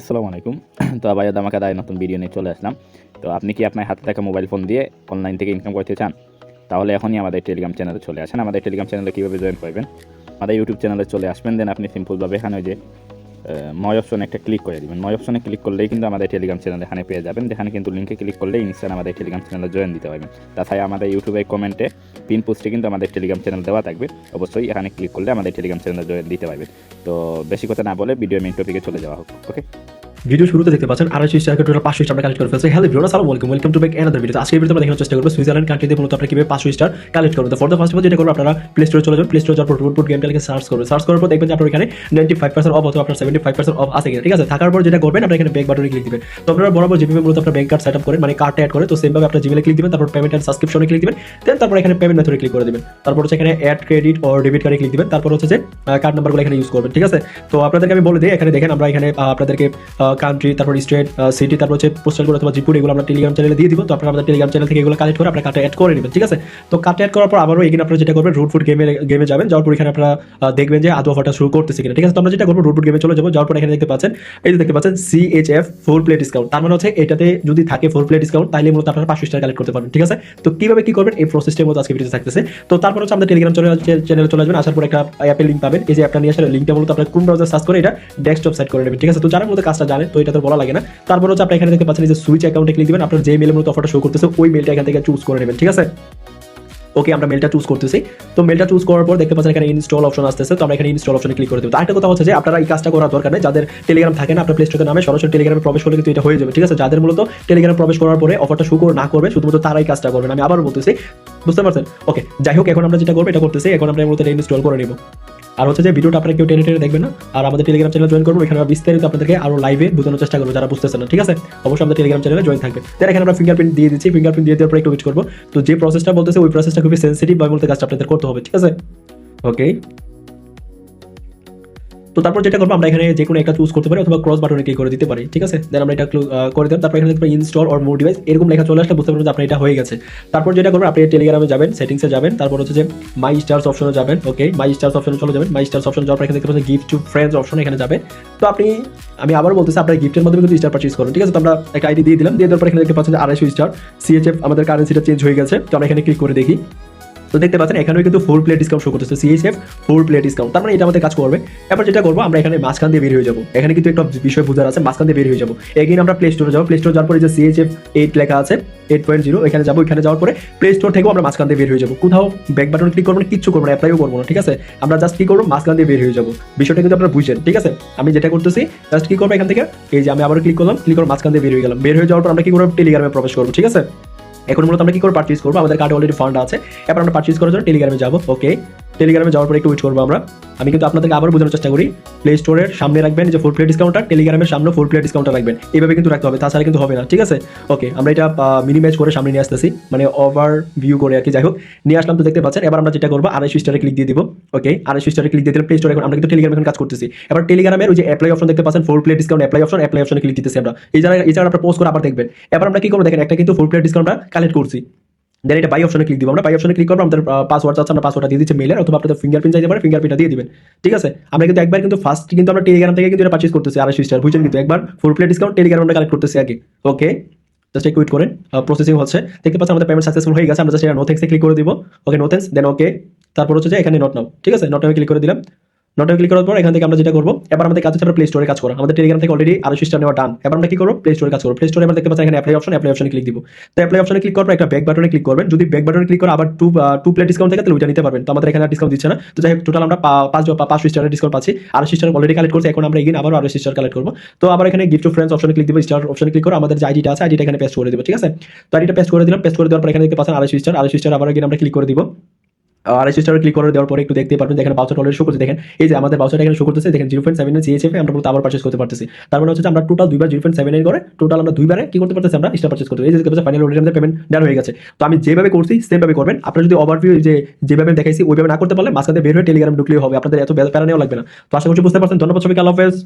আসসালামু আলাইকুম। তো আবার আমাকে দায় নতুন ভিডিও নিয়ে চলে আসলাম। তো আপনি কি আপনার হাতে থাকা মোবাইল ফোন দিয়ে অনলাইন থেকে ইনকাম করতে চান? তাহলে এখনই আমাদের টেলিগ্রাম চ্যানেলে চলে আসেন। আমাদের টেলিগ্রাম চ্যানেলে কীভাবে জয়েন করবেন? আমাদের ইউটিউব চ্যানেলে চলে আসবেন। দেন আপনি সিম্পলভাবে এখানে যে ময় অপশনে একটা ক্লিক করে দেবেন। ময় অপশনে ক্লিক করলেই কিন্তু আমাদের টেলিগ্রাম চ্যানেল এখানে পেয়ে যাবেন। যেখানে কিন্তু লিঙ্কে ক্লিক করলে ইনস্টান আমাদের টেলিগ্রাম চ্যানেলে জয়েন দিতে পারবেন। তাছাড়া আমাদের ইউটিউবে কমেন্টে পিন পোস্টে কিন্তু আমাদের টেলিগ্রাম চ্যানেল দেওয়া থাকবে। অবশ্যই এখানে ক্লিক করলে আমাদের টেলিগ্রাম চ্যানেলে জয়েন দিতে পারবেন। তো বেশি কথা না বলে ভিডিও মেন টপিকে চলে যাওয়া হোক। ওকে ভিডিও শুরুতে দেখতে পাচ্ছেন আড়াইশো স্টার টোটাল পাঁচশো স্টার কালেক্ট করে ফেলছে। হ্যালো ভিডিও সালাম welcome welcome to back another video আজকে আমরা দেখানোর চেষ্টা করব সুইজারল্যান্ড কান্ট্রিতে মূলত আপনারা কীভাবে পাঁচশো স্টার কালেক্ট করবেন ফর দ্য ফার্স্ট যেটা করব, আপনারা প্লে স্টোরে চলে যাবেন। প্লে স্টোরে যাওয়ার পর রুটপুট গেমটা লিখে সার্চ করবেন। সার্চ করার পর দেখবেন যে আপনার এখানে নাইনটি ফাইভ পার্সেন্ট অফ অথবা আপনার সেভেন্টি ফাইভ পার্সেন্ট অফ আছে ঠিক আছে? থাকার পর যেটা করবেন, আপনার এখানে ব্যাক বাটনে ক্লিক দিবেন। তো আপনারা বরাবর যেভাবে মূলত আপনার ব্যাংক কার্ড সেট আপ করেন মানে কার্ডটা অ্যাড করে তো সেমভাবে আপনার জিমেলে ক্লিক দিবেন, তারপর পেমেন্ট অ্যান্ড সাবস্ক্রিপশনে ক্লিক দিবেন দেন তারপর এখানে পেমেন্ট মেথডে ক্লিক করে দিবেন। তারপর হচ্ছে এখানে অ্যাড ক্রেডিট ও ডেবিট কার্ডে ক্লিক দিবেন। তারপর হচ্ছে যে কার্ড নাম্বারগুলো এখানে ইউজ করবেন। ঠিক আছে? তো আপনাদেরকে আমি বলে দিই, এখানে দেখেন আমরা এখানে আপনাদেরকে কান্ট্রি তারপর স্টেট সিটি তারপর হচ্ছে পোস্টাল কোড অথবা জিপুর এগুলো আমরা টেলিগ্রাম চ্যানেলে দিয়ে দিব। তো আপনারা আমাদের টেলিগ্রাম চ্যানেল থেকে এগুলো কালেক্ট করে আপনার কার্ডটা অ্যাড করে নেবেন, ঠিক আছে? তো কার্ডটা অ্যাড করার পর আবারও এখানে আপনারা যেটা করবেন রুট ফুড গেমে গেমে যাবেন। যাওয়ার পর এখানে আপনারা দেখবেন যে আদৌ অফারটা শুরু করতেছে কিনা, ঠিক আছে? তো আমরা যেটা করব রুট ফুড গেমে চলে যাব। যাওয়ার পর এখানে দেখতে পাচ্ছেন, এই যে দেখতে পাচ্ছেন সিএইচএফ ফোর প্লে ডিসকাউন্ট তার মানে হচ্ছে এটাতে যদি থাকে ফোর প্লে ডিসকাউন্ট তাহলে মূলত আপনারা পাঁচশো টাকা কালেক্ট করতে পারবেন, ঠিক আছে? তো কীভাবে কি করবেন, এই প্রসেসটার মতো আজকে ভিডিওতে থাকতেছে। তো তারপর হচ্ছে আমাদের টেলিগ্রাম চ্যানেলে চলে আসবেন। আসার পর একটা অ্যাপের লিঙ্ক পাবেন। এই যে অ্যাপটা নিয়ে আসার লিঙ্কটা মূলত আপনার কোন ব্রাউজার সার্চ করে এটা ডেস্কটপ সেট করে নেবেন, ঠিক আছে? তো যারা মূলত কাজটা জানেন তো এটা তো বলা লাগে না। তারপর হচ্ছে আপনি এখানে দেখতে পাচ্ছেন যে সুইচ অ্যাকাউন্টে ক্লিক দিবেন, আপনার যে মেলের মতো অফারটা শো করতেছে, ওই মেলটা এখান থেকে চুজ করে নেবেন, ঠিক আছে? ওকে আমরা মেলটা চুজ করতেছি। তো মেলটা চুজ করার পর দেখতে পাচ্ছেন এখানে ইনস্টল অপশন আসতেছে, তো আমরা এখানে ইনস্টল অপশনে ক্লিক করে দেবো। আরেকটা কথা হচ্ছে যে আপনারা এই কাজটা করার দরকার নেই, যাদের টেলিগ্রাম থাকে না, আপনার প্লে স্টোরে নামে সরাসরি টেলিগ্রামে প্রবেশ করলে কিন্তু এটা হয়ে যাবে, ঠিক আছে? যাদের মূলত টেলিগ্রামে প্রবেশ করার পরে অফারটা শুরু না করবে, শুধুমাত্র তারাই কাজটা করবেন, আমি আবার বলতেছি, বুঝতে পারছেন? ওকে যাই হোক, এখন আমরা যেটা করব, এটা করতেছি, এখন আমরা মূলত ইনস্টল করে নিব। আর হচ্ছে যে ভিডিওটা আপনারা কেউ টেনে টেনে দেখবেন না, আর আমাদের টেলিগ্রাম চ্যানেল জয়েন করব, এখানে আমরা বিস্তারিত আপনাদেরকে আরও লাইভে বোঝানোর চেষ্টা করব, যারা বুঝতেছে না, ঠিক আছে? অবশ্যই আমাদের টেলিগ্রাম চ্যানেলে জয়েন থাকবে। তার এখানে আমরা ফিঙ্গারপ্রিন্ট দিয়ে দিচ্ছি ফিঙ্গারপ্রিন্ট দিয়ে দেওয়ার পর একটু ওয়েট করব। তো যে প্রসেসটা বলতেছে, ওই প্রসেসটা খুবই সেন্সিটিভ বা বলতে কাজটা আপনাদের করতে হবে, ঠিক আছে? ওকে তো তারপর যেটা করব, আমরা এখানে যে কোনো একটা চুজ করতে পারি অথবা ক্রস বাটনে ক্লিক করে দিতে পারি, ঠিক আছে? দেন আমরা এটা করে দিলাম। তারপর এখানে ইনস্টল অর মোর ডিভাইস এরকম লেখা চলে আসলে বুঝতে পারবেন যে আপনার এটা হয়ে গেছে। তারপর যেটা করবেন আপনি টেলিগ্রামে যাবেন সেটিংসে যাবেন, তারপর হচ্ছে যে মাই স্টার্স অপশনে যাবেন ওকে মাই স্টার্স অপশনে চলে যাবেন। মাই স্টার্স অপশন যাওয়ার পর এখানে দেখতে পাচ্ছেন গিফট টু ফ্রেন্ডস অপশন এখানে যাবেন। তো আপনি, আমি আবার বলতেছি, আপনার গিফটের মাধ্যমে কিন্তু স্টার পারচেজ করুন, ঠিক আছে? তো আমরা একটা আইডি দিয়ে দিলাম, দিয়ে দেওয়ার পর এখানে দেখতে পাচ্ছেন আড়াইশো স্টার সিএচএফ আমাদের কারেন্সিটা চেঞ্জ হয়ে গেছে। তো আমরা এখানে ক্লিক করে দেখি। তো দেখতে পাচ্ছেন, এখানেও কিন্তু ফোর প্লে ডিসকাউন্ট শো করতেছে সিএসএফ ফোর প্লে ডিসকাউন্ট তার মানে এটা আমাদের কাজ করবে। এবার যেটা করব, আমরা এখানে মাঝখান দিয়ে বের হয়ে যাব। এখানে কিন্তু একটা বিষয় বোঝার আছে, মাঝখান দিয়ে বের হয়ে যাব। এগেইন আমরা প্লে স্টোরে যাব। প্লে স্টোর যাওয়ার পরে যে সিএইচএফ এইট লেখা আছে এইট পয়েন্ট জিরো এখানে যাব। এখানে যাওয়ার পরে প্লে স্টোর থেকেও আমরা মাঝখান দিয়ে বের হয়ে যাব। কোথাও ব্যাক বাটন ক্লিক করব না, কিচ্ছু করব না অ্যাপ্লাইও করব না, ঠিক আছে? আমরা জাস্ট কি করব? মাঝখান দিয়ে বের হয়ে যাব। বিষয়টা কিন্তু আপনারা বুঝছেন, ঠিক আছে? আমি যেটা করতেছি জাস্ট কি করব এখান থেকে? এই যে আমি আবার ক্লিক করলাম ক্লিক করে মাঝখান দিয়ে বের হয়ে গেলাম। বের হয়ে যাওয়ার পর আমরা কি করব? টেলিগ্রামে প্রবেশ করব, ঠিক আছে? এখন মূলত আমরা কি করে পারচেজ করব? আমাদের কার্ডে অলরেডি ফান্ড আছে। এবার আমরা পারচেজ করার জন্য টেলিগ্রামে যাব। ওকে টেলিগ্রামে যাওয়ার পরে একটু ওয়েট করব আমরা। আমি কিন্তু আপনাদেরকে আবার বোঝানোর চেষ্টা করি। প্লে স্টোরের সামনে রাখবেন যে ফোর প্লে ডিসকাউন্টটা টেলিগ্রামের সামনে ফোর প্লে ডিসকাউন্টটা রাখবেন। এইভাবে কিন্তু রাখতে হবে। তাছাড়া কিন্তু হবে না। ঠিক আছে? ওকে আমরা এটা মিনিমাইজ করে সামনে নিয়ে আসতেছি। মানে ওভার ভিউ করে আর কি। যাই হোক, নিয়ে আসলাম তো দেখতে পাচ্ছেন। এবার আমরা যেটা করব, আড়াইশো স্টারে ক্লিক দিয়ে দিব। ওকে আড়াইশো স্টারে ক্লিক দিলে প্লে স্টোরে এখন আমরা কিন্তু টেলিগ্রামে এখন কাজ করতেছি। এবার টেলিগ্রামের ওই যে অ্যাপ্লাই অপশন দেখতে পাচ্ছেন four play discount apply option apply অপশনে ক্লিক দিতেছি আমরা। এই জায়গায় এই জায়গায় আমরা পোস্ট করে আবার দেখবেন। এবার আমরা কি করব? দেখেন, একটা কিন্তু ফোর প্লে ডিসকাউন্টটা কালেক্ট করছি। দেন এটা বাই অপশনে ক্লিক দিব আমরা। বাই অপশনে ক্লিক করব, আমাদের পাসওয়ার্ড আছে আমরা পাসওয়ার্ডটা দিয়ে দিচ্ছি মেলের অথবা আপনাদের ফিঙ্গারপ্রিন্ট চাইতে পারে ফিঙ্গারপ্রিন্টটা দিয়ে দিবেন। ঠিক আছে? আমরা কিন্তু একবার কিন্তু ফার্স্ট কিন্তু আমরা টেলিগ্রাম থেকে কিন্তু এটা পার্চেস করতেছি আড়াইশো স্টার বুঝছেন কিন্তু? একবার ফোর প্লেট ডিসকাউন্ট টেলিগ্রাম আমরা কালেক্ট করতেছি আগে। ওকে জাস্ট একটু করেন। প্রসেসিং হচ্ছে। দেখতে পাচ্ছেন, আমাদের পেমেন্ট সাকসেসফুল হয়ে গেছে। আমরা জাস্ট এটা নো থ্যাঙ্কসে ক্লিক করে দিব। ওকে নো থ্যাঙ্কস দেন ওকে তারপর হচ্ছে যে এখানে নট নাও ঠিক আছে? নট ক্লিক করে দিলাম। নট ক্লিক করার পর এখান থেকে আমরা যেটা করব, এবার আমাদের কাজ হচ্ছে প্লে স্টোরে কাজ করা। আমাদের টেলিগ্রাম থেকে অলরেডি আরও স্টার নেওয়া ডান এবার আমরা কি করব? প্লে স্টোরে কাজ করব। প্লে স্টোরে আমরা দেখতে পাচ্ছি এখানে অ্যাপ্লাই অপশন অ্যাপ্লাই অপশনে ক্লিক দিব। তো অ্যাপ্লাই অপশনে ক্লিক করার পর একটা ব্যাক বাটনে ক্লিক করবেন। যদি ব্যাক বাটনে ক্লিক করে আবার টু টু প্লেট ডিসকাউন্ট থাকে, তাহলে ওইটা নিতে পারবেন। তো আমাদের এখানে ডিসকাউন্ট দিচ্ছে না। তো যাই হোক টোটাল আমরা পাঁচ পা- পাঁচশো স্টারের ডিসকাউন্ট পাচ্ছি। আড়াইশো সিস্টার অলরেডি কালেক্ট করছি। এখন আমরা এগিয়ে আবার আরও সিস্টার কালেক্ট করব। তো আবার এখানে গিফট ফ্রেন্ডস অপশনে ক্লিক দিব স্টার অপশনে ক্লিক করে। আমাদের যে আইডিটা আছে আইডিটা এখানে পেস্ট করে দিব, ঠিক আছে? তো আইডিটা পেস্ট করে দিলাম। পেস্ট করে দেওয়ার পর এখানে দেখতে পাচ্ছেন আড়াইশো স্টার আড়াইশো স্টার আবার এগিয়ে আমরা ক্লিক করে দিব। আড়াইশো স্টার ক্লিক করে দেওয়ার পরে একটু দেখতে পারবেন, দেখেন বাউচার অলরেডি শো করছে। দেখেন, এই যে আমাদের বাউচার এখানে শো করতেছে, দেখেন জিরো পয়েন্ট সেভেন জিএসএফ আমরা আবার পারচেস করতে পারতেছি। তার মানে হচ্ছে আমরা টোটাল দুইবার জিরো পয়েন্ট সেভেন করে টোটাল আমরা দুইবারে কি করতে পারতেছি, আমরা স্টার পারচেস করতে এই যে ফাইনাল অলরেডি আমাদের পেমেন্ট ডান হয়ে গেছে। তো আমি যেভাবে করছি সেমভাবে করবেন। আপনারা যদি ওভারভিউ যে যেভাবে দেখাইছি, ওইভাবে না করতে পারলে মাঝখানে বের হয়ে টেলিগ্রাম ঢুকলেই হবে। আপনাদের এত প্যারা নেওয়া লাগবে না। তো আশা করছি বুঝতে পারছেন। ধন্যবাদ সবাইকে, আল্লাহ হাফেজ।